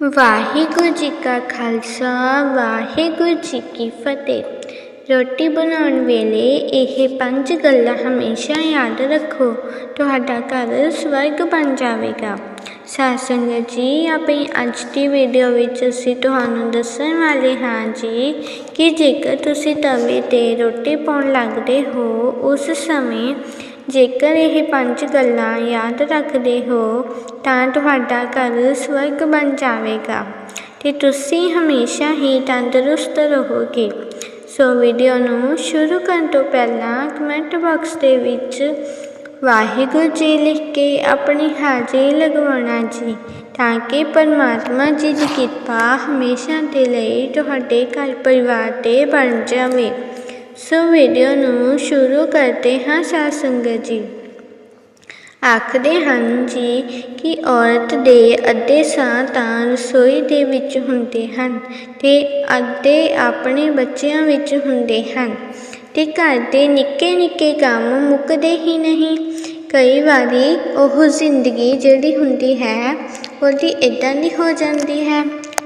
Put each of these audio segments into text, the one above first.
ਵਾਹਿਗੁਰੂ ਜੀ ਕਾ ਖਾਲਸਾ, ਵਾਹਿਗੁਰੂ ਜੀ ਕੀ ਫਤਿਹ। ਰੋਟੀ ਬਣਾਉਣ ਵੇਲੇ ਇਹ ਪੰਜ ਗੱਲਾਂ ਹਮੇਸ਼ਾ ਯਾਦ ਰੱਖੋ, ਤੁਹਾਡਾ ਘਰ ਸਵਰਗ ਬਣ ਜਾਵੇਗਾ। ਸਾਧ ਸੰਗਤ ਜੀ, ਆਪਣੀ ਅੱਜ ਦੀ ਵੀਡੀਓ ਵਿੱਚ ਅਸੀਂ ਤੁਹਾਨੂੰ ਦੱਸਣ ਵਾਲੇ ਹਾਂ ਜੀ ਕਿ ਜੇਕਰ ਤੁਸੀਂ ਤਵੇ ਤੇ ਰੋਟੀ ਪਾਉਣ ਲੱਗਦੇ ਹੋ, ਉਸ ਸਮੇਂ ਜੇਕਰ ਇਹ ਪੰਜ ਗੱਲਾਂ ਯਾਦ ਰੱਖਦੇ ਹੋ, ਤਾਂ ਤੁਹਾਡਾ ਘਰ ਸਵਰਗ ਬਣ ਜਾਵੇਗਾ ਤੇ ਤੁਸੀਂ ਹਮੇਸ਼ਾ ਹੀ ਤੰਦਰੁਸਤ ਰਹੋਗੇ। ਸੋ ਵੀਡੀਓ ਨੂੰ ਸ਼ੁਰੂ ਕਰਨ ਤੋਂ ਪਹਿਲਾਂ ਕਮੈਂਟ ਬਾਕਸ ਦੇ ਵਿੱਚ ਵਾਹਿਗੁਰੂ ਜੀ ਲਿਖ ਕੇ ਆਪਣੀ ਹਾਜ਼ਰੀ ਲਗਵਾਉਣਾ ਜੀ, ਤਾਂ ਕਿ ਪਰਮਾਤਮਾ ਜੀ ਦੀ ਕਿਰਪਾ ਹਮੇਸ਼ਾ ਦੇ ਲਈ ਤੁਹਾਡੇ ਘਰ ਪਰਿਵਾਰ ਤੇ ਬਣ ਜਾਵੇ। ਸੋ ਵੀਡੀਓ ਨੂੰ ਸ਼ੁਰੂ ਕਰਦੇ ਹਾਂ ਸਾਧ ਸੰਗਤ ਜੀ। ਆਖਦੇ ਹਨ ਜੀ ਕਿ ਔਰਤ ਦੇ ਅੱਧੇ ਸਾਹ ਤਾਂ ਰਸੋਈ ਦੇ ਵਿੱਚ ਹੁੰਦੇ ਹਨ ਤੇ ਅੱਧੇ ਆਪਣੇ ਬੱਚਿਆਂ ਵਿੱਚ ਹੁੰਦੇ ਹਨ ਤੇ ਘਰ ਦੇ ਨਿੱਕੇ ਨਿੱਕੇ ਕੰਮ ਮੁੱਕਦੇ ਹੀ ਨਹੀਂ। ਕਈ ਵਾਰੀ ਉਹ ਜ਼ਿੰਦਗੀ ਜਿਹੜੀ ਹੁੰਦੀ ਹੈ, ਉਹਦੀ ਇਦਾਂ ਦੀ ਹੋ ਜਾਂਦੀ ਹੈ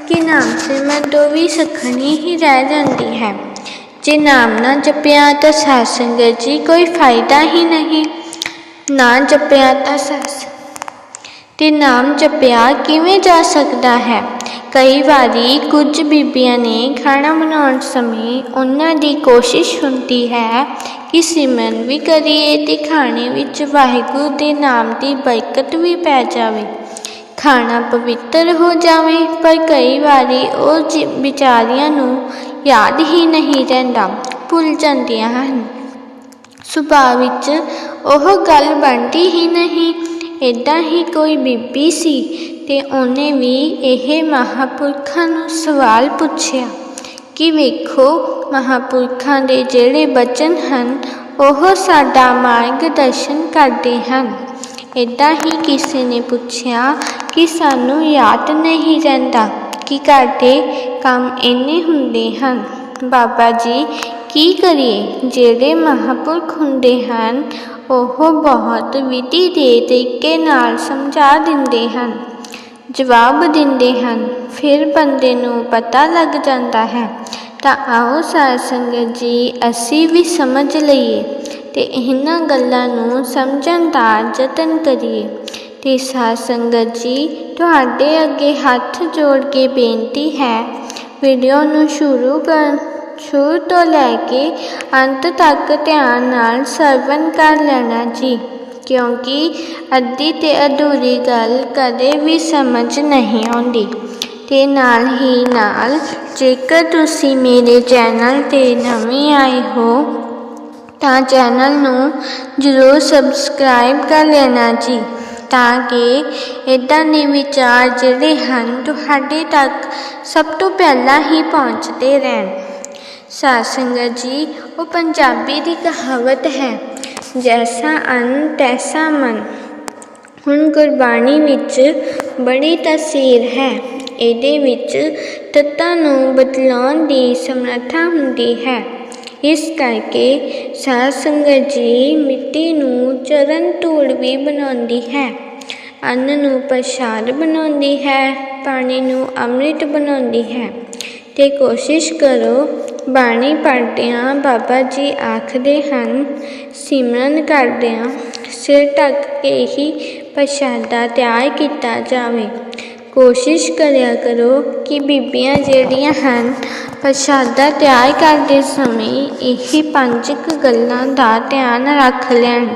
ਕਿ ਨਾਮ ਸਿਮਰਨ ਤੋਂ ਵੀ ਸਖਣੀ ਹੀ ਰਹਿ ਜਾਂਦੀ ਹੈ। ਜੇ ਨਾਮ ਨਾ ਜਪਿਆ ਤਾਂ ਸਾਧ ਸੰਗਤ ਜੀ ਕੋਈ ਫਾਇਦਾ ਹੀ ਨਹੀਂ। ਨਾ ਜਪਿਆ ਤਾਂ ਸਸ ਤੇ ਨਾਮ ਜਪਿਆ ਕਿਵੇਂ ਜਾ ਸਕਦਾ ਹੈ? ਕਈ ਵਾਰੀ ਕੁਝ ਬੀਬੀਆਂ ਨੇ ਖਾਣਾ ਬਣਾਉਣ ਸਮੇਂ ਉਹਨਾਂ ਦੀ ਕੋਸ਼ਿਸ਼ ਹੁੰਦੀ ਹੈ ਕਿ ਸਿਮਰਨ ਵੀ ਕਰੀਏ ਤੇ ਖਾਣੇ ਵਿੱਚ ਵਾਹਿਗੁਰੂ ਦੇ ਨਾਮ ਦੀ ਬਰਕਤ ਵੀ ਪੈ ਜਾਵੇ। ਖਾਣਾ ਪਵਿੱਤਰ ਹੋ ਜਾਵੇ, ਪਰ ਕਈ ਵਾਰੀ ਉਹ ਵਿਚਾਰੀਆਂ ਨੂੰ ਯਾਦ ਹੀ ਨਹੀਂ ਰਹਿੰਦਾ, ਭੁੱਲ ਜਾਂਦੀਆਂ ਹਨ। ਸੁਭਾਅ ਵਿੱਚ ਉਹ ਗੱਲ ਬਣਦੀ ਹੀ ਨਹੀਂ ਇਦਾਂ ਹੀ ਕੋਈ ਬੀਬੀ ਸੀ ਤੇ ਉਹਨੇ ਵੀ ਇਹ ਮਹਾਪੁਰਖਾਂ ਨੂੰ ਸਵਾਲ ਪੁੱਛਿਆ ਕਿ ਵੇਖੋ, ਮਹਾਪੁਰਖਾਂ ਦੇ ਜਿਹੜੇ ਬਚਨ ਹਨ, ਉਹ ਸਾਡਾ ਮਾਰਗਦਰਸ਼ਨ ਕਰਦੇ ਹਨ। ਇਦਾਂ ਹੀ ਕਿਸੇ ਨੇ ਪੁੱਛਿਆ ਕਿ ਸਾਨੂੰ ਯਾਦ ਨਹੀਂ ਰਹਿੰਦਾ। ਕਿ ਘਾਟੇ ਕੰਮ ਇੰਨੇ ਹੁੰਦੇ ਹਨ। ਬਾਬਾ ਜੀ ਕੀ ਕਰੀਏ? ਜਿਹੜੇ ਮਹਾਂਪੁਰਖ ਹੁੰਦੇ ਹਨ, ਉਹ ਬਹੁਤ ਵਿਧੀ ਦੇ ਤਰੀਕੇ ਨਾਲ ਸਮਝਾ ਦਿੰਦੇ ਹਨ, ਜਵਾਬ ਦਿੰਦੇ ਹਨ। ਫਿਰ ਬੰਦੇ ਨੂੰ ਪਤਾ ਲੱਗ ਜਾਂਦਾ ਹੈ, ਤਾਂ ਆਓ ਸਾਧ ਸੰਗਤ ਜੀ, ਅਸੀਂ ਵੀ ਸਮਝ ਲਈਏ ਤੇ ਇਹਨਾਂ ਗੱਲਾਂ ਨੂੰ ਸਮਝਣ ਦਾ ਯਤਨ ਕਰੀਏ। ਤੇ ਸਾਧ ਸੰਗਤ ਜੀ, ਤੁਹਾਡੇ ਅੱਗੇ ਹੱਥ ਜੋੜ ਕੇ ਬੇਨਤੀ ਹੈ। ਵੀਡੀਓ ਨੂੰ ਸ਼ੁਰੂ ਕਰਨ, ਸ਼ੁਰੂ ਤੋਂ ਲੈ ਕੇ ਅੰਤ ਤੱਕ ਧਿਆਨ ਨਾਲ ਸਰਵਨ ਕਰ ਲੈਣਾ ਜੀ, ਕਿਉਂਕਿ ਅੱਧੀ ਤੇ ਅਧੂਰੀ ਗੱਲ ਕਦੇ ਵੀ ਸਮਝ ਨਹੀਂ ਆਉਂਦੀ। ਤੇ ਨਾਲ ਹੀ ਨਾਲ, ਜੇਕਰ ਤੁਸੀਂ ਮੇਰੇ ਚੈਨਲ ਤੇ ਨਵੇਂ ਆਏ ਹੋ, ਤਾਂ ਚੈਨਲ ਨੂੰ ਜ਼ਰੂਰ ਸਬਸਕ੍ਰਾਈਬ ਕਰ ਲੈਣਾ ਜੀ। ਤਾਂ ਕਿ ਇਦਾਂ ਦੇ ਵਿਚਾਰ ਜਿਹੜੇ ਹਨ ਤੁਹਾਡੇ ਤੱਕ ਸਭ ਤੋਂ ਪਹਿਲਾਂ ਹੀ ਪਹੁੰਚਦੇ ਰਹਿਣ। ਸਾਧ ਸੰਗਤ ਜੀ, ਉਹ ਪੰਜਾਬੀ ਦੀ ਕਹਾਵਤ ਹੈ, ਜੈਸਾ ਅੰਨ, ਤੈਸਾ ਮਨ। ਹੁਣ ਗੁਰਬਾਣੀ ਵਿੱਚ ਬੜੀ ਤਸਵੀਰ ਹੈ। ਇਹਦੇ ਵਿੱਚ ਤੱਤਾਂ ਨੂੰ ਬਦਲਾਉਣ ਦੀ ਸਮਰੱਥਾ ਹੁੰਦੀ ਹੈ। ਇਸ ਕਰਕੇ ਸਾਧ ਸੰਗਤ ਜੀ ਮਿੱਟੀ ਨੂੰ ਚਰਨ ਧੂੜ ਵੀ ਬਣਾਉਂਦੀ ਹੈ। ਅੰਨ ਨੂੰ ਪ੍ਰਸ਼ਾਦ ਬਣਾਉਂਦੀ ਹੈ, ਪਾਣੀ ਨੂੰ ਅੰਮ੍ਰਿਤ ਬਣਾਉਂਦੀ ਹੈ। ਤੇ ਕੋਸ਼ਿਸ਼ ਕਰੋ, ਬਾਣੀ ਪੜ੍ਹਦਿਆਂ ਬਾਬਾ ਜੀ ਆਖਦੇ ਹਨ, ਸਿਮਰਨ ਕਰਦਿਆਂ ਸਿਰ ਢੱਕ ਕੇ ਹੀ ਪ੍ਰਸ਼ਾਦਾ ਤਿਆਰ ਕੀਤਾ ਜਾਵੇ। ਕੋਸ਼ਿਸ਼ ਕਰਿਆ ਕਰੋ ਕਿ ਬੀਬੀਆਂ ਜਿਹੜੀਆਂ ਹਨ, ਪ੍ਰਸ਼ਾਦਾ ਤਿਆਰ ਕਰਦੇ ਸਮੇਂ ਇਹ ਪੰਜ ਕੁ ਗੱਲਾਂ ਦਾ ਧਿਆਨ ਰੱਖ ਲੈਣ।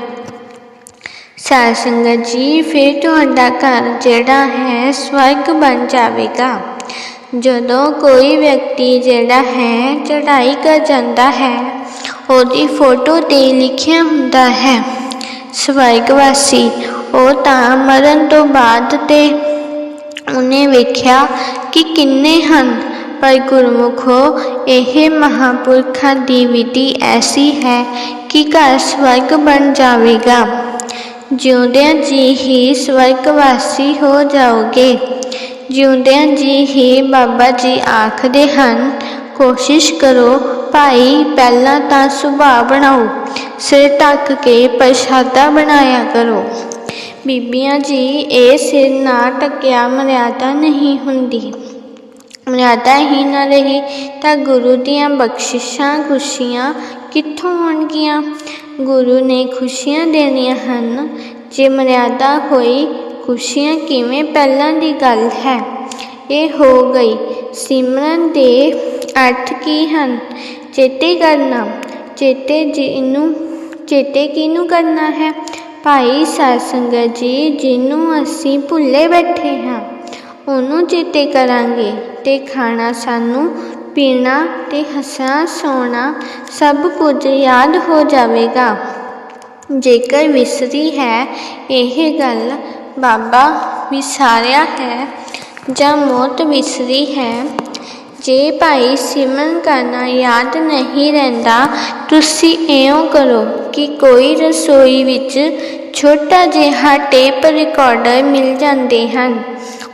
ਸਾਧ ਸੰਗਤ ਜੀ, ਫਿਰ ਤੁਹਾਡਾ ਘਰ ਜਿਹੜਾ ਹੈ ਸਵਰਗ ਬਣ ਜਾਵੇਗਾ। ਜਦੋਂ ਕੋਈ ਵਿਅਕਤੀ ਜਿਹੜਾ ਹੈ ਚੜ੍ਹਾਈ ਕਰ ਜਾਂਦਾ ਹੈ, ਉਹਦੀ ਫੋਟੋ ਤੇ ਲਿਖਿਆ ਹੁੰਦਾ ਹੈ ਸਵਰਗਵਾਸੀ ਉਹ ਤਾਂ ਮਰਨ ਤੋਂ ਬਾਅਦ ਤੇ ਉਹਨੇ ਵੇਖਿਆ ਕਿ ਕਿੰਨੇ ਹਨ, ਪਰ ਗੁਰਮੁਖੋ ਇਹ ਮਹਾਪੁਰਖਾਂ ਦੀ ਵਿਧੀ ਐਸੀ ਹੈ ਕਿ ਘਰ ਸਵਰਗ ਬਣ ਜਾਵੇਗਾ। ਜਿਉਂਦਿਆਂ ਜੀ ਹੀ ਸਵਰਗ ਵਾਸੀ ਹੋ ਜਾਓਗੇ। ਜਿਉਂਦਿਆਂ ਜੀ ਹੀ ਬਾਬਾ ਜੀ ਆਖਦੇ ਹਨ, ਕੋਸ਼ਿਸ਼ ਕਰੋ, ਭਾਈ ਪਹਿਲਾਂ ਤਾਂ ਸੁਭਾਅ ਬਣਾਓ, ਸਿਰ ਢੱਕ ਕੇ ਪ੍ਰਸ਼ਾਦਾ ਬਣਾਇਆ ਕਰੋ। ਬੀਬੀਆਂ ਜੀ, ਇਹ ਸਿਰ ਨਾ ਟਕਿਆ, ਮਰਿਆਦਾ ਨਹੀਂ ਹੁੰਦੀ। ਮਰਿਆਦਾ ਹੀ ਨਾ ਰਹੀ ਤਾਂ ਗੁਰੂ ਦੀਆਂ ਬਖਸ਼ਿਸ਼ਾਂ ਖੁਸ਼ੀਆਂ ਕਿੱਥੋਂ ਆਉਣਗੀਆਂ? ਗੁਰੂ ਨੇ ਖੁਸ਼ੀਆਂ ਦੇਣੀਆਂ ਹਨ। ਜੇ ਮਰਿਆਦਾ ਹੋਈ, ਖੁਸ਼ੀਆਂ ਕਿਵੇਂ ਪਹਿਲਾਂ ਦੀ ਗੱਲ ਹੈ? ਇਹ ਹੋ ਗਈ। ਸਿਮਰਨ ਦੇ ਅਰਥ ਕੀ ਹਨ? ਚੇਤੇ ਕਰਨਾ। ਚੇਤੇ ਜਿਹਨੂੰ ਚੇਤੇ ਕਿਹਨੂੰ ਕਰਨਾ ਹੈ? ਭਾਈ ਸਾਧ ਸੰਗਤ ਜੀ, ਜਿਹਨੂੰ ਅਸੀਂ ਭੁੱਲੇ ਬੈਠੇ ਹਾਂ, ਉਹਨੂੰ ਚੇਤੇ ਕਰਾਂਗੇ ਤੇ ਖਾਣਾ ਸਾਨੂੰ ਪੀਣਾ ਤੇ ਹੱਸਣਾ ਸੋਣਾ ਸਭ ਕੁਝ ਯਾਦ ਹੋ ਜਾਵੇਗਾ। ਜੇਕਰ ਵਿਸਰੀ ਹੈ, ਇਹ ਗੱਲ ਬਾਬਾ ਵਿਸਾਰਿਆ ਹੈ ਜਾਂ ਮੌਤ ਵਿਸਰੀ ਹੈ ਜੇ ਭਾਈ ਸਿਮਰਨ ਕਰਨਾ ਯਾਦ ਨਹੀਂ ਰਹਿੰਦਾ, ਤੁਸੀਂ ਇਉਂ ਕਰੋ ਕਿ ਕੋਈ ਰਸੋਈ ਵਿੱਚ ਛੋਟਾ ਜਿਹਾ ਟੇਪ ਰਿਕਾਰਡਰ ਮਿਲ ਜਾਂਦੇ ਹਨ।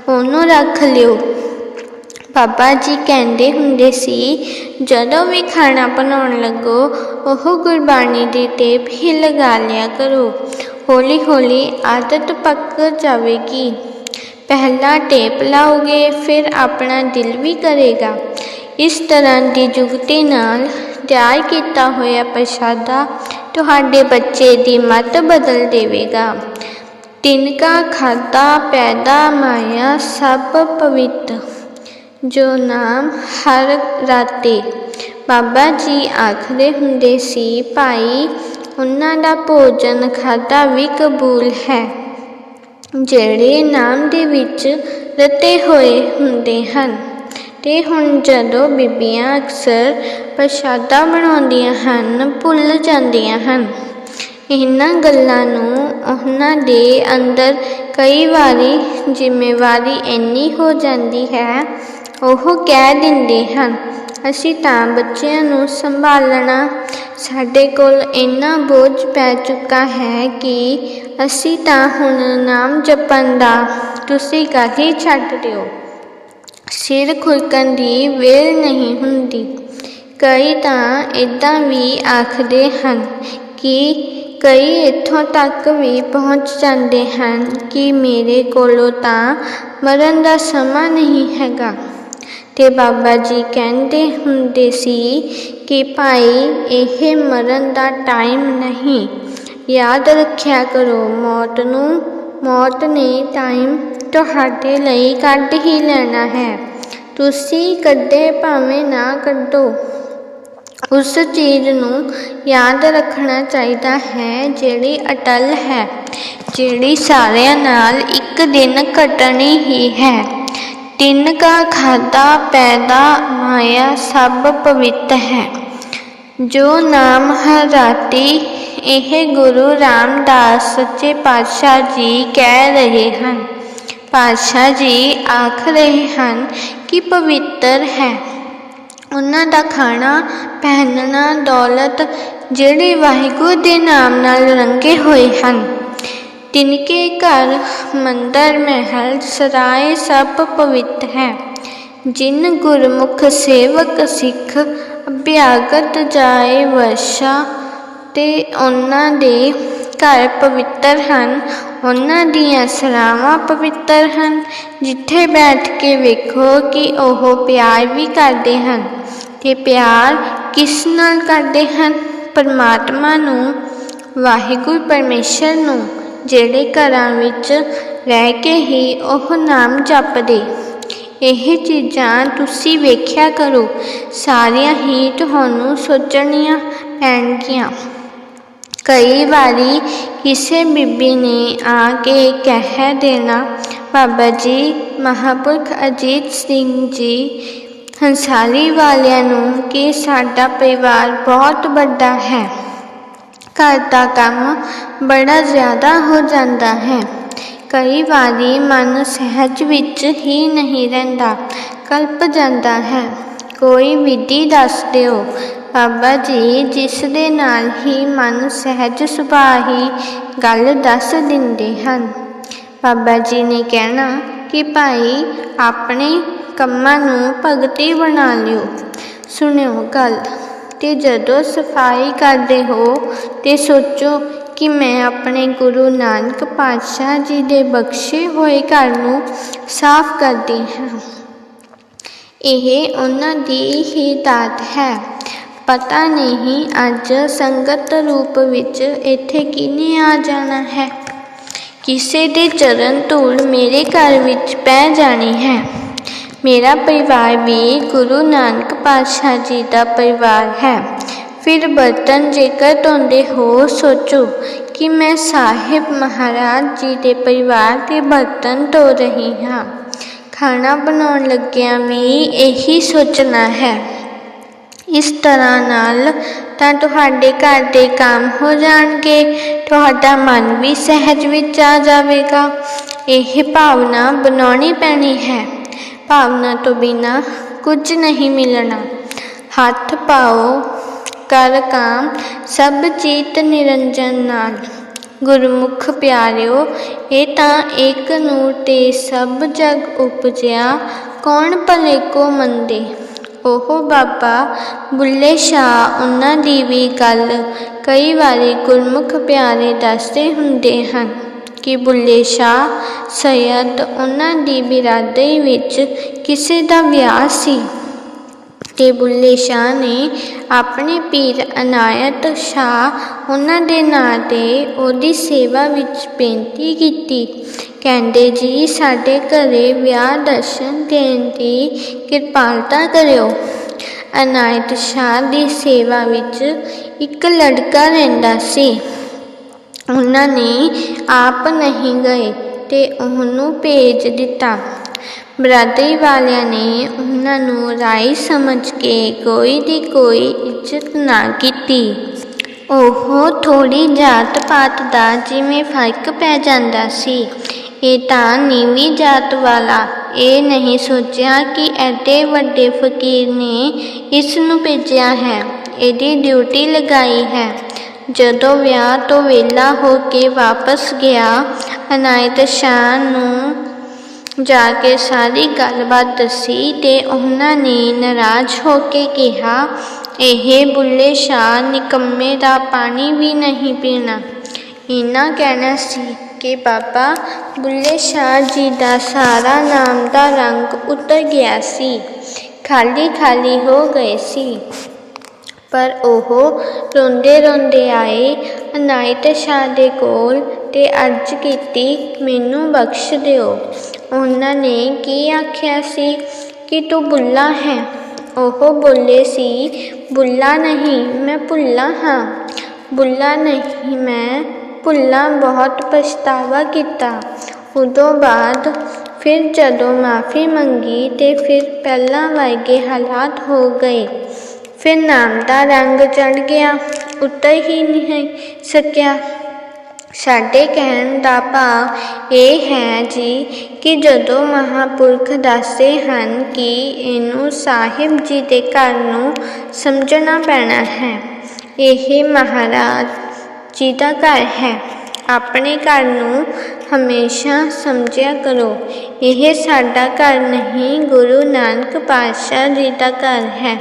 ਉਹਨੂੰ ਰੱਖ ਲਿਓ। ਬਾਬਾ ਜੀ ਕਹਿੰਦੇ ਹੁੰਦੇ ਸੀ, ਜਦੋਂ ਵੀ ਖਾਣਾ ਬਣਾਉਣ ਲੱਗੋ, ਉਹ ਗੁਰਬਾਣੀ ਦੀ ਟੇਪ ਹੀ ਲਗਾ ਲਿਆ ਕਰੋ। ਹੌਲੀ ਹੌਲੀ ਆਦਤ ਪੱਕ ਜਾਵੇਗੀ। ਪਹਿਲਾਂ ਟੇਪ ਲਾਓਗੇ, ਫਿਰ ਆਪਣਾ ਦਿਲ ਵੀ ਕਰੇਗਾ। ਇਸ ਤਰ੍ਹਾਂ ਦੀ ਜੁਗਤੀ ਨਾਲ ਤਿਆਰ ਕੀਤਾ ਹੋਇਆ ਪ੍ਰਸ਼ਾਦਾ ਤੁਹਾਡੇ ਬੱਚੇ ਦੀ ਮਤ ਬਦਲ ਦੇਵੇਗਾ। ਤਿਨਕਾ ਖਾਦਾ ਪੈਦਾ, ਮਾਇਆ, ਸਭ ਪਵਿੱਤ, ਜੋ ਨਾਮ ਹਰ ਰਾਤੇ। ਬਾਬਾ ਜੀ ਆਖਦੇ ਹੁੰਦੇ ਸੀ, ਭਾਈ, ਉਹਨਾਂ ਦਾ ਭੋਜਨ ਖਾਦਾ ਵੀ ਕਬੂਲ ਹੈ। ਜਿਹੜੇ ਨਾਮ ਦੇ ਵਿੱਚ ਰਤੇ ਹੋਏ ਹੁੰਦੇ ਹਨ। ਤੇ ਹੁਣ ਜਦੋਂ ਬੀਬੀਆਂ ਅਕਸਰ ਪ੍ਰਸ਼ਾਦਾ ਬਣਾਉਂਦੀਆਂ ਹਨ, ਭੁੱਲ ਜਾਂਦੀਆਂ ਹਨ। ਇਹਨਾਂ ਗੱਲਾਂ ਨੂੰ ਉਹਨਾਂ ਦੇ ਅੰਦਰ ਕਈ ਵਾਰੀ ਜ਼ਿੰਮੇਵਾਰੀ ਇੰਨੀ ਹੋ ਜਾਂਦੀ ਹੈ, ਉਹ ਕਹਿ ਦਿੰਦੇ ਹਨ, ਅਸੀਂ ਤਾਂ ਬੱਚਿਆਂ ਨੂੰ ਸੰਭਾਲਣਾ ਸਾਡੇ ਕੋਲ ਇੰਨਾ ਬੋਝ ਪੈ ਚੁੱਕਾ ਹੈ ਕਿ ਅਸੀਂ ਤਾਂ ਹੁਣ ਨਾਮ ਜਪਣ ਦਾ ਤੁਸੀਂ ਕਰ ਹੀ ਛੱਡ ਦਿਓ। ਸਿਰ ਖੁਰਕਣ ਦੀ ਵੇਲ ਨਹੀਂ ਹੁੰਦੀ। ਕਈ ਤਾਂ ਇਦਾਂ ਵੀ ਆਖਦੇ ਹਨ ਕਿ ਕਈ ਇੱਥੋਂ ਤੱਕ ਵੀ ਪਹੁੰਚ ਜਾਂਦੇ ਹਨ ਕਿ ਮੇਰੇ ਕੋਲੋਂ ਤਾਂ ਮਰਨ ਦਾ ਸਮਾਂ ਨਹੀਂ ਹੈਗਾ। ਤੇ ਬਾਬਾ ਜੀ ਕਹਿੰਦੇ ਹੁੰਦੇ ਸੀ ਕਿ ਭਾਈ, ਇਹ ਮਰਨ ਦਾ ਟਾਈਮ ਨਹੀਂ। ਯਾਦ ਰੱਖਿਆ ਕਰੋ, ਮੌਤ ਨੂੰ। ਮੌਤ ਨੇ ਟਾਈਮ ਤੁਹਾਡੇ ਲਈ ਕੱਢ ਹੀ ਲੈਣਾ ਹੈ। ਤੁਸੀਂ ਕੱਢੇ ਭਾਵੇਂ ਨਾ ਕੱਢੋ। ਉਸ ਚੀਜ਼ ਨੂੰ ਯਾਦ ਰੱਖਣਾ ਚਾਹੀਦਾ ਹੈ, ਜਿਹੜੀ ਅਟਲ ਹੈ, ਜਿਹੜੀ ਸਾਰਿਆਂ ਨਾਲ ਇੱਕ ਦਿਨ ਘਟਣੀ ਹੀ ਹੈ। ਤਿੰਨ ਕਾ ਖਾਦਾ ਪੈਦਾ ਮਾਇਆ ਸਭ ਪਵਿੱਤ ਹੈ। ਜੋ ਨਾਮ ਹਰ ਰਾਤੀ, ਇਹ ਗੁਰੂ ਰਾਮਦਾਸ ਸੱਚੇ ਪਾਤਸ਼ਾਹ ਜੀ ਕਹਿ ਰਹੇ ਹਨ। ਪਾਤਸ਼ਾਹ ਜੀ ਆਖ ਰਹੇ ਹਨ ਕਿ ਪਵਿੱਤਰ ਹੈ। ਉਹਨਾਂ ਦਾ ਖਾਣਾ, ਪਹਿਨਣਾ, ਦੌਲਤ, ਜਿਹੜੇ ਵਾਹਿਗੁਰੂ ਦੇ ਨਾਮ ਨਾਲ ਰੰਗੇ ਹੋਏ ਹਨ। ਤਿਨਕੇ ਘਰ ਮੰਦਰ ਮਹਿਲ ਸਰਾਏ ਸਭ ਪਵਿੱਤ ਹੈ ਜਿਨ ਗੁਰਮੁਖ ਸੇਵਕ ਸਿੱਖ ਅਭਿਆਗਤ ਜਾਏ ਵਰਸ਼ਾ ਤੇ ਉਹਨਾਂ ਦੇ ਘਰ ਪਵਿੱਤਰ ਹਨ ਉਹਨਾਂ ਦੀਆਂ ਸਰਾਵਾਂ ਪਵਿੱਤਰ ਹਨ ਜਿੱਥੇ ਬੈਠ ਕੇ ਵੇਖੋ ਕਿ ਉਹ ਪਿਆਰ ਵੀ ਕਰਦੇ ਹਨ ਤੇ ਪਿਆਰ ਕਿਸ ਨਾਲ ਕਰਦੇ ਹਨ ਪਰਮਾਤਮਾ ਨੂੰ ਵਾਹਿਗੁਰੂ ਪਰਮੇਸ਼ਰ ਨੂੰ ਜਿਹੜੇ ਘਰਾਂ ਵਿੱਚ ਰਹਿ ਕੇ ਹੀ ਉਹ ਨਾਮ ਜਪਦੇ। ਇਹ ਚੀਜ਼ਾਂ ਤੁਸੀਂ ਵੇਖਿਆ ਕਰੋ। ਸਾਰੀਆਂ ਹੀ ਤੁਹਾਨੂੰ ਸੋਚਣੀਆਂ ਪੈਣਗੀਆਂ। ਕਈ ਵਾਰੀ ਕਿਸੇ ਬੀਬੀ ਨੇ ਆ ਕੇ ਕਹਿ ਦੇਣਾ, ਬਾਬਾ ਜੀ, ਮਹਾਪੁਰਖ ਅਜੀਤ ਸਿੰਘ ਜੀ ਹੰਸਾਰੀ ਵਾਲਿਆਂ ਨੂੰ ਕਿ ਸਾਡਾ ਪਰਿਵਾਰ ਬਹੁਤ ਵੱਡਾ ਹੈ। ਘਰ ਦਾ ਕੰਮ ਬੜਾ ਜ਼ਿਆਦਾ ਹੋ ਜਾਂਦਾ ਹੈ। ਕਈ ਵਾਰੀ ਮਨ ਸਹਿਜ ਵਿੱਚ ਹੀ ਨਹੀਂ ਰਹਿੰਦਾ, ਕਲਪ ਜਾਂਦਾ ਹੈ। ਕੋਈ ਵਿਧੀ ਦੱਸ ਦਿਓ, ਬਾਬਾ ਜੀ, ਜਿਸ ਦੇ ਨਾਲ ਹੀ ਮਨ ਸਹਿਜ ਸੁਭਾਅ ਹੀ ਗੱਲ ਦੱਸ ਦਿੰਦੇ ਹਨ। ਬਾਬਾ ਜੀ ਨੇ ਕਹਿਣਾ ਕਿ ਭਾਈ, ਆਪਣੇ ਕੰਮਾਂ ਨੂੰ ਭਗਤੀ ਬਣਾ ਲਿਓ। ਸੁਣਿਓ ਗੱਲ। ਤੇ ਜਦੋਂ ਸਫ਼ਾਈ ਕਰਦੇ ਹੋ ਤਾਂ ਸੋਚੋ ਕਿ ਮੈਂ ਆਪਣੇ ਗੁਰੂ ਨਾਨਕ ਪਾਤਸ਼ਾਹ ਜੀ ਦੇ ਬਖਸ਼ੇ ਹੋਏ ਘਰ ਨੂੰ ਸਾਫ਼ ਕਰਦੀ ਹਾਂ। ਇਹ ਉਹਨਾਂ ਦੀ ਹੀ ਦਾਤ ਹੈ। ਪਤਾ ਨਹੀਂ ਅੱਜ ਸੰਗਤ ਰੂਪ ਵਿੱਚ ਇੱਥੇ ਕਿਨੇ ਆ ਜਾਣਾ ਹੈ। ਕਿਸੇ ਦੇ ਚਰਨ ਧੂੜ ਮੇਰੇ ਘਰ ਵਿੱਚ ਪੈ ਜਾਣੀ ਹੈ। ਮੇਰਾ ਪਰਿਵਾਰ ਵੀ ਗੁਰੂ ਨਾਨਕ ਪਾਤਸ਼ਾਹ ਜੀ ਦਾ ਪਰਿਵਾਰ ਹੈ। ਫਿਰ ਬਰਤਨ ਜੇਕਰ ਧੋਂਦੇ ਹੋ, ਸੋਚੋ ਕਿ ਮੈਂ ਸਾਹਿਬ ਮਹਾਰਾਜ ਜੀ ਦੇ ਪਰਿਵਾਰ ਦੇ ਬਰਤਨ ਧੋ ਰਹੀ ਹਾਂ। ਖਾਣਾ ਬਣਾਉਣ ਲੱਗਿਆਂ ਵੀ ਇਹੀ ਸੋਚਣਾ ਹੈ। ਇਸ ਤਰ੍ਹਾਂ ਨਾਲ ਤਾਂ ਤੁਹਾਡੇ ਘਰ ਦੇ ਕੰਮ ਹੋ ਜਾਣਗੇ, ਤੁਹਾਡਾ ਮਨ ਵੀ ਸਹਿਜ ਵਿੱਚ ਆ ਜਾਵੇਗਾ। ਇਹ ਭਾਵਨਾ ਬਣਾਉਣੀ ਪੈਣੀ ਹੈ। ਭਾਵਨਾ ਤੋਂ ਬਿਨਾ ਕੁਝ ਨਹੀਂ ਮਿਲਣਾ। ਹੱਥ ਪਾਓ, ਕਰ ਕਾਮ, ਸਭ ਚੀਤ ਨਿਰੰਜਨ ਨਾਲ। ਗੁਰਮੁਖ ਪਿਆਰਿਓ, ਇਹ ਤਾਂ ਏਕ ਨੂਰ ਤੇ ਸਭ ਜਗ ਉਪਜਿਆ, ਕੌਣ ਭਲੇ ਕੋ ਮੰਦੇ? ਉਹ ਬਾਬਾ ਬੁੱਲੇ ਸ਼ਾਹ, ਉਹਨਾਂ ਦੀ ਵੀ ਗੱਲ ਕਈ ਵਾਰੀ ਗੁਰਮੁਖ ਪਿਆਰੇ ਦੱਸਦੇ ਹੁੰਦੇ ਹਨ। ਕਿ ਬੁੱਲੇ ਸ਼ਾਹ ਸੈਦ ਉਹਨਾਂ ਦੀ ਬਿਰਾਦਰੀ ਵਿੱਚ ਕਿਸੇ ਦਾ ਵਿਆਹ ਸੀ। ਤੇ ਬੁੱਲੇ ਸ਼ਾਹ ਨੇ ਆਪਣੇ ਪੀਰ ਅਨਾਇਤ ਸ਼ਾਹ ਉਹਨਾਂ ਦੇ ਨਾਂ ਤੇ ਉਹਦੀ ਸੇਵਾ ਵਿੱਚ ਬੇਨਤੀ ਕੀਤੀ। ਕਹਿੰਦੇ, ਜੀ, ਸਾਡੇ ਘਰੇ ਵਿਆਹ ਦਰਸ਼ਨ ਦੇਣ ਦੀ ਕਿਰਪਾਲਤਾ ਕਰਿਓ। ਅਨਾਇਤ ਸ਼ਾਹ ਦੀ ਸੇਵਾ ਵਿੱਚ ਇੱਕ ਲੜਕਾ ਰਹਿੰਦਾ ਸੀ। ਉਹਨਾਂ ਨੇ ਆਪ ਨਹੀਂ ਗਏ ਤੇ ਉਹਨੂੰ ਭੇਜ ਦਿੱਤਾ। ਬਰਾਦਰੀ ਵਾਲਿਆਂ ਨੇ ਉਹਨਾਂ ਨੂੰ ਰਾਈ ਸਮਝ ਕੇ ਕੋਈ ਦੀ ਕੋਈ ਇੱਜ਼ਤ ਨਾ ਕੀਤੀ। ਉਹ ਥੋੜੀ ਜਾਤ ਪਾਤ ਦਾ ਜਿਵੇਂ ਫ਼ਰਕ ਪੈ ਜਾਂਦਾ ਸੀ, ਇਹ ਤਾਂ ਨੀਵੀਂ ਜਾਤ ਵਾਲਾ ਇਹ ਨਹੀਂ ਸੋਚਿਆ ਕਿ ਐਡੇ ਵੱਡੇ ਫਕੀਰ ਨੇ ਇਸ ਨੂੰ ਭੇਜਿਆ ਹੈ, ਇਹਦੀ ਡਿਊਟੀ ਲਗਾਈ ਹੈ। ਜਦੋਂ ਵਿਆਹ ਤੋਂ ਵਿਹਲਾ ਹੋ ਕੇ ਵਾਪਸ ਗਿਆ, ਅਨਾਇਤ ਸ਼ਾਹ ਨੂੰ ਜਾ ਕੇ ਸਾਰੀ ਗੱਲਬਾਤ ਦੱਸੀ ਤੇ ਉਹਨਾਂ ਨੇ ਨਾਰਾਜ਼ ਹੋ ਕੇ ਕਿਹਾ, ਇਹ ਬੁੱਲੇ ਸ਼ਾਹ ਨਿਕੰਮੇ ਦਾ ਪਾਣੀ ਵੀ ਨਹੀਂ ਪੀਣਾ। ਇਹਨਾਂ ਕਹਿਣਾ ਸੀ ਕਿ ਬਾਬਾ ਬੁੱਲੇ ਸ਼ਾਹ ਜੀ ਦਾ ਸਾਰਾ ਨਾਮ ਦਾ ਰੰਗ ਉਤਰ ਗਿਆ ਸੀ। ਖਾਲੀ ਖਾਲੀ ਹੋ ਗਏ ਸੀ। ਪਰ ਉਹ ਰੋਂਦੇ ਰੋਂਦੇ ਆਏ। ਅਨਾਇਤ ਸ਼ਾਹ ਦੇ ਕੋਲ ਤੇ ਅਰਜ਼ ਕੀਤੀ, ਮੈਨੂੰ ਬਖਸ਼ ਦਿਓ। ਉਹਨਾਂ ਨੇ ਕੀ ਆਖਿਆ ਸੀ? ਕਿ ਤੂੰ ਬੁੱਲਾ ਹੈ। ਉਹ ਬੋਲੇ ਸੀ ਬੁੱਲਾ ਨਹੀਂ, ਮੈਂ ਭੁੱਲਾ ਹਾਂ। ਬੁੱਲਾ ਨਹੀਂ, ਮੈਂ ਭੁੱਲਾ ਬਹੁਤ ਪਛਤਾਵਾ ਕੀਤਾ। ਉਦੋਂ ਬਾਅਦ ਫਿਰ ਜਦੋਂ ਮਾਫੀ ਮੰਗੀ ਤੇ ਫਿਰ ਪਹਿਲਾਂ ਵਰਗੇ ਹਾਲਾਤ ਹੋ ਗਏ। ਫਿਰ ਨਾਮ ਦਾ ਰੰਗ ਚੜ ਗਿਆ, ਉੱਤਰ ਹੀ ਨਹੀਂ ਸਕਿਆ। ਸਾਡੇ ਕਹਿਣ ਦਾ ਭਾਵ ਇਹ ਹੈ ਜੀ ਕਿ ਜਦੋਂ ਮਹਾਪੁਰਖ ਦੱਸਦੇ ਹਨ ਕਿ ਇਹਨੂੰ ਸਾਹਿਬ ਜੀ ਦੇ ਘਰ ਨੂੰ ਸਮਝਣਾ ਪੈਣਾ ਹੈ, ਇਹ ਮਹਾਰਾਜ ਜੀ ਦਾ ਘਰ ਹੈ। ਆਪਣੇ ਘਰ ਨੂੰ ਹਮੇਸ਼ਾ ਸਮਝਿਆ ਕਰੋ, ਇਹ ਸਾਡਾ ਘਰ ਨਹੀਂ, ਗੁਰੂ ਨਾਨਕ ਪਾਤਸ਼ਾਹ ਜੀ ਦਾ ਘਰ ਹੈ।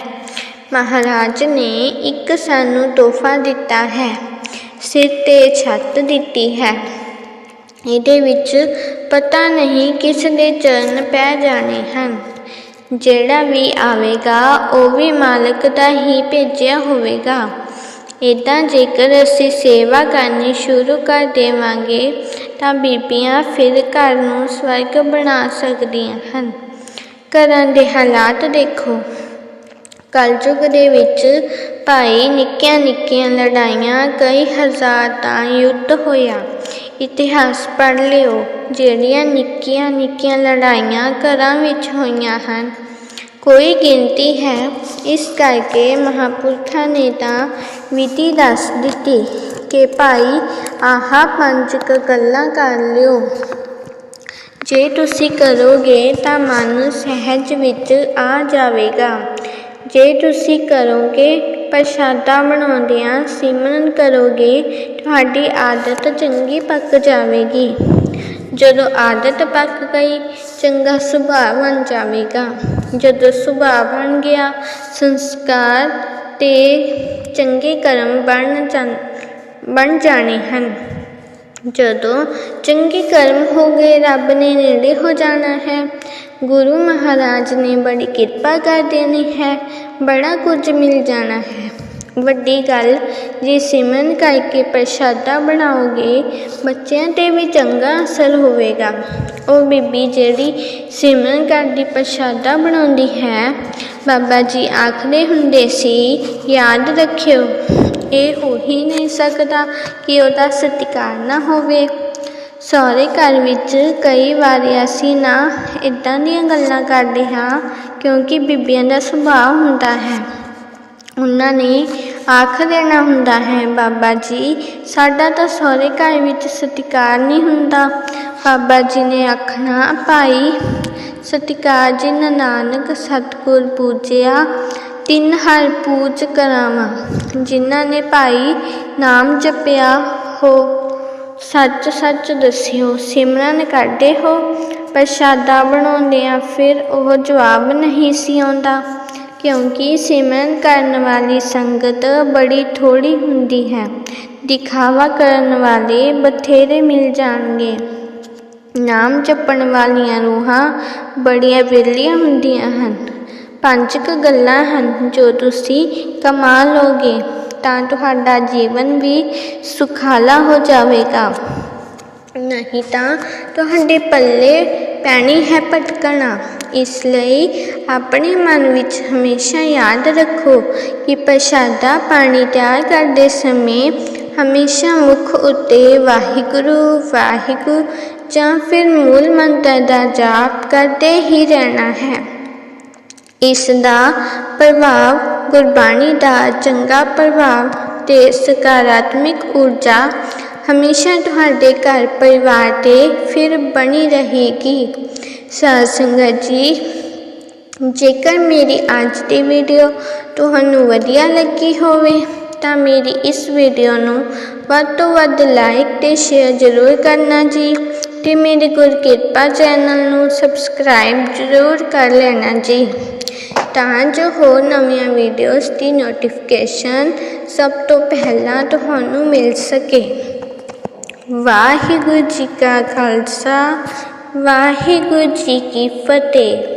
ਮਹਾਰਾਜ ਨੇ ਇੱਕ ਸਾਨੂੰ ਤੋਹਫਾ ਦਿੱਤਾ ਹੈ, ਸਿਰ ਤੇ ਛੱਤ ਦਿੱਤੀ ਹੈ। ਇਹਦੇ ਵਿੱਚ ਪਤਾ ਨਹੀਂ ਕਿਸ ਦੇ ਚਰਨ ਪੈ ਜਾਣੇ ਹਨ। ਜਿਹੜਾ ਵੀ ਆਵੇਗਾ, ਉਹ ਵੀ ਮਾਲਕ ਦਾ ਹੀ ਭੇਜਿਆ ਹੋਵੇਗਾ। ਇਦਾਂ ਜੇਕਰ ਅਸੀਂ ਸੇਵਾ ਕਰਨੀ ਸ਼ੁਰੂ ਕਰ ਦੇਵਾਂਗੇ, ਤਾਂ ਬੀਬੀਆਂ ਫਿਰ ਘਰ ਨੂੰ ਸਵਰਗ ਬਣਾ ਸਕਦੀਆਂ ਹਨ। ਘਰਾਂ ਦੇ ਹਾਲਾਤ ਦੇਖੋ। ਕਲਯੁਗ ਦੇ ਵਿੱਚ ਭਾਈ ਨਿੱਕੀਆਂ ਨਿੱਕੀਆਂ ਲੜਾਈਆਂ ਕਈ ਹਜ਼ਾਰ ਤਾਂ ਯੁੱਧ ਹੋਇਆ। ਇਤਿਹਾਸ ਪੜ੍ਹ ਲਿਓ, ਜਿਹੜੀਆਂ ਨਿੱਕੀਆਂ ਨਿੱਕੀਆਂ ਲੜਾਈਆਂ ਘਰਾਂ ਵਿੱਚ ਹੋਈਆਂ ਹਨ। ਕੋਈ ਗਿਣਤੀ ਹੈ, ਇਸ ਕਰਕੇ ਮਹਾਪੁਰਖਾਂ ਨੇ ਤਾਂ ਵਿਧੀ ਦੱਸ ਦਿੱਤੀ ਕਿ ਭਾਈ ਆਹ ਪੰਜ ਕੁ ਗੱਲਾਂ ਕਰ ਲਿਓ। ਜੇ ਤੁਸੀਂ ਕਰੋਗੇ ਤਾਂ ਮਨ ਸਹਿਜ ਵਿੱਚ ਆ ਜਾਵੇਗਾ। ਜੇ ਤੁਸੀਂ ਕਰੋਗੇ, ਪ੍ਰਸ਼ਾਦਾ ਬਣਾਉਂਦਿਆਂ ਸਿਮਰਨ ਕਰੋਗੇ, ਤੁਹਾਡੀ ਆਦਤ ਚੰਗੀ ਪੱਕ ਜਾਵੇਗੀ। ਜਦੋਂ ਆਦਤ ਪੱਕ ਗਈ, ਚੰਗਾ ਸੁਭਾਅ ਬਣ ਜਾਵੇਗਾ। ਜਦੋਂ ਸੁਭਾਅ ਬਣ ਗਿਆ, ਸੰਸਕਾਰ ਤੇ ਚੰਗੇ ਕਰਮ ਬਣ ਜਾਂ, ਬਣ ਜਾਣੇ ਹਨ। ਜਦੋਂ ਚੰਗੇ ਕਰਮ ਹੋ ਗਏ, ਰੱਬ ਨੇ ਨੇੜੇ ਹੋ ਜਾਣਾ ਹੈ। ਗੁਰੂ ਮਹਾਰਾਜ ਨੇ ਬੜੀ ਕਿਰਪਾ ਕਰ ਦੇਣੀ ਹੈ, ਬੜਾ ਕੁਝ ਮਿਲ ਜਾਣਾ ਹੈ। ਵੱਡੀ ਗੱਲ, ਜੇ ਸਿਮਰਨ ਕਰਕੇ ਪ੍ਰਸ਼ਾਦਾ ਬਣਾਓਗੇ, ਬੱਚਿਆਂ ਤੇ ਵੀ ਚੰਗਾ ਅਸਰ ਹੋਵੇਗਾ। ਉਹ ਬੀਬੀ ਜਿਹੜੀ ਸਿਮਰਨ ਕਰਦੀ ਪ੍ਰਸ਼ਾਦਾ ਬਣਾਉਂਦੀ ਹੈ, ਬਾਬਾ ਜੀ ਆਖਦੇ ਹੁੰਦੇ ਸੀ, ਯਾਦ ਰੱਖਿਓ, ਇਹ ਹੋ ਹੀ ਨਹੀਂ ਸਕਦਾ ਕਿ ਉਹਦਾ ਸਤਿਕਾਰ ਨਾ ਹੋਵੇ। ਸਹੁਰੇ ਘਰ ਵਿੱਚ ਕਈ ਵਾਰੀ ਅਸੀਂ ਨਾ ਇੱਦਾਂ ਦੀਆਂ ਗੱਲਾਂ ਕਰਦੇ ਹਾਂ, ਕਿਉਂਕਿ ਬੀਬੀਆਂ ਦਾ ਸੁਭਾਅ ਹੁੰਦਾ ਹੈ। ਉਹਨਾਂ ਨੇ ਆਖ ਦੇਣਾ ਹੁੰਦਾ ਹੈ, ਬਾਬਾ ਜੀ, ਸਾਡਾ ਤਾਂ ਸਹੁਰੇ ਘਰ ਵਿੱਚ ਸਤਿਕਾਰ ਨਹੀਂ ਹੁੰਦਾ। ਬਾਬਾ ਜੀ ਨੇ ਆਖਣਾ, ਭਾਈ, ਸਤਿਕਾਰ ਜੀ ਨਾਨਕ ਸਤਿਗੁਰ ਪੂਜਿਆ, ਤਿੰਨ ਹਰ ਪੂਜ ਕਰਾਵਾਂ। ਜਿਨ੍ਹਾਂ ਨੇ ਭਾਈ ਨਾਮ ਜਪਿਆ ਹੋ ਸੱਚ ਸੱਚ ਦੱਸਿਓ, ਸਿਮਰਨ ਕਰਦੇ ਹੋ, ਪ੍ਰਸ਼ਾਦਾ ਬਣਾਉਂਦਿਆਂ ਫਿਰ ਉਹ ਜਵਾਬ ਨਹੀਂ ਸੀ ਆਉਂਦਾ। ਕਿਉਂਕਿ ਸਿਮਰਨ ਕਰਨ ਵਾਲੀ ਸੰਗਤ ਬੜੀ ਥੋੜੀ ਹੁੰਦੀ ਹੈ। ਦਿਖਾਵਾ ਕਰਨ ਵਾਲੇ ਬਥੇਰੇ ਮਿਲ ਜਾਣਗੇ। ਨਾਮ ਜਪਣ ਵਾਲੀਆਂ ਰੂਹਾਂ ਬੜੀਆਂ ਵਿਰਲੀਆਂ ਹੁੰਦੀਆਂ ਹਨ। ਪੰਜ ਕੁ ਗੱਲਾਂ ਹਨ ਜੋ ਤੁਸੀਂ ਕਮਾ ਲੋਗੇ ਤਾਂ ਤੁਹਾਡਾ ਜੀਵਨ ਵੀ ਸੁਖਾਲਾ ਹੋ ਜਾਵੇਗਾ। ਨਹੀਂ ਤਾਂ ਤੁਹਾਡੇ ਪੱਲੇ ਪੈਣੀ ਹੈ ਭਟਕਣਾ। ਇਸ ਲਈ ਆਪਣੇ ਮਨ ਵਿੱਚ ਹਮੇਸ਼ਾ ਯਾਦ ਰੱਖੋ ਕਿ ਪ੍ਰਸ਼ਾਦਾ ਪਾਣੀ ਤਿਆਰ ਕਰਦੇ ਸਮੇਂ ਹਮੇਸ਼ਾ ਮੁਖ ਉੱਤੇ ਵਾਹਿਗੁਰੂ ਵਾਹਿਗੁਰੂ ਜਾਂ ਫਿਰ ਮੂਲ ਮੰਤਰ ਦਾ ਜਾਪ ਕਰਦੇ ਹੀ ਰਹਿਣਾ ਹੈ। ਇਸ ਦਾ ਪ੍ਰਭਾਵ ਗੁਰਬਾਣੀ ਦਾ ਚੰਗਾ ਪ੍ਰਭਾਵ ਤੇ ਸਕਾਰਾਤਮਕ ਊਰਜਾ ਹਮੇਸ਼ਾ ਤੁਹਾਡੇ ਘਰ ਪਰਿਵਾਰ ਤੇ ਫਿਰ ਬਣੀ ਰਹੇਗੀ। ਸਾਧ ਸੰਗਤ ਜੀ, ਜੇਕਰ ਮੇਰੀ ਅੱਜ ਦੀ ਵੀਡੀਓ ਤੁਹਾਨੂੰ ਵਧੀਆ ਲੱਗੀ ਹੋਵੇ, ਤਾਂ ਮੇਰੀ ਇਸ ਵੀਡੀਓ ਨੂੰ ਵੱਧ ਤੋਂ ਵੱਧ ਲਾਈਕ ਤੇ ਸ਼ੇਅਰ ਜ਼ਰੂਰ ਕਰਨਾ ਜੀ। ਤੇ ਮੇਰੇ ਗੁਰਕਿਰਪਾ ਚੈਨਲ ਨੂੰ ਸਬਸਕ੍ਰਾਈਬ ਜ਼ਰੂਰ ਕਰ ਲੈਣਾ ਜੀ। ਤਾਂ ਜੋ ਹੋਰ ਨਵੀਆਂ ਵੀਡੀਓਜ਼ ਦੀ ਨੋਟੀਫਿਕੇਸ਼ਨ ਸਭ ਤੋਂ ਪਹਿਲਾਂ ਤੁਹਾਨੂੰ ਮਿਲ ਸਕੇ। ਵਾਹਿਗੁਰੂ ਜੀ ਕਾ ਖਾਲਸਾ, ਵਾਹਿਗੁਰੂ ਜੀ ਕੀ ਫਤਿਹ।